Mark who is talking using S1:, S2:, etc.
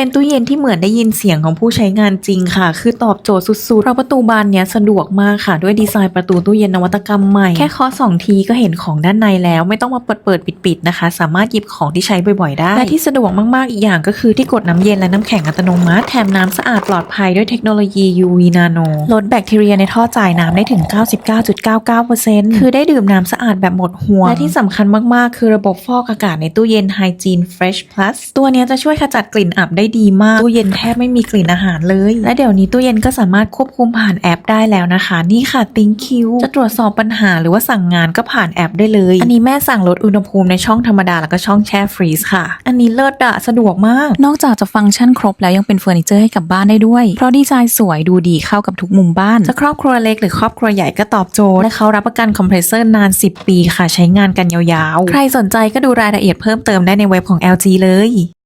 S1: เป็นตู้เย็นที่เหมือนได้ยินเสียงของผู้ใช้งานจริงค่ะ คือตอบโจทย์สุดๆ เพราะประตูบานเนี้ยสะดวกมากค่ะ ด้วยดีไซน์ประตูตู้เย็นนวัตกรรมใหม่ แค่เคาะสองทีก็เห็นของด้านในแล้ว ไม่ต้องมาเปิดเปิดปิดปิดๆนะคะ สามารถหยิบของที่ใช้บ่อยๆ ได้ และที่สะดวกมากๆ อีกอย่างก็คือที่กดน้ำเย็นและน้ำแข็งอัตโนมัติ แถมน้ำสะอาดปลอดภัยด้วยเทคโนโลยี UV Nano ลดแบคทีเรียในท่อจ่ายน้ำได้ถึง 99.99%คือได้ดื่มน้ำสะอาดแบบหมดห่วง และที่สำคัญมากๆ คือระบบฟอกอากาศในตู้เย็น Hygiene Fresh Plus ตัวเนี้ยจะช่วยขจัดกลิ่นอับได้ดีมากตู้เย็นแทบไม่มีกลิ่นอาหารเลย และเดี๋ยวนี้ตู้เย็นก็สามารถควบคุมผ่านแอปได้แล้วนะคะ นี่ค่ะ ThinkQ จะตรวจสอบปัญหาหรือว่าสั่งงานก็ผ่านแอปได้เลย อันนี้แม่สั่งลดอุณหภูมิในช่องธรรมดาแล้วก็ช่องแช่ฟรีซค่ะ อันนี้เลิศอะสะดวกมาก
S2: นอกจากจะฟังก์ชันครบแล้วยังเป็นเฟอร์นิเจอร์ให้กับบ้านได้ด้วย เพราะดีไซน์สวยดูดีเข้ากับทุกมุมบ้าน
S1: จะครอบครัวเล็กหรือครอบครัวใหญ่ก็ตอบโจทย์และเขารับประกันคอมเพรสเซอร์นาน 10 ปีค่ะ ใช้งานกันยาวๆ ใครสนใจก็ดูรายละเอียดเพิ่มเติมได้ในเว็บของ LG เลย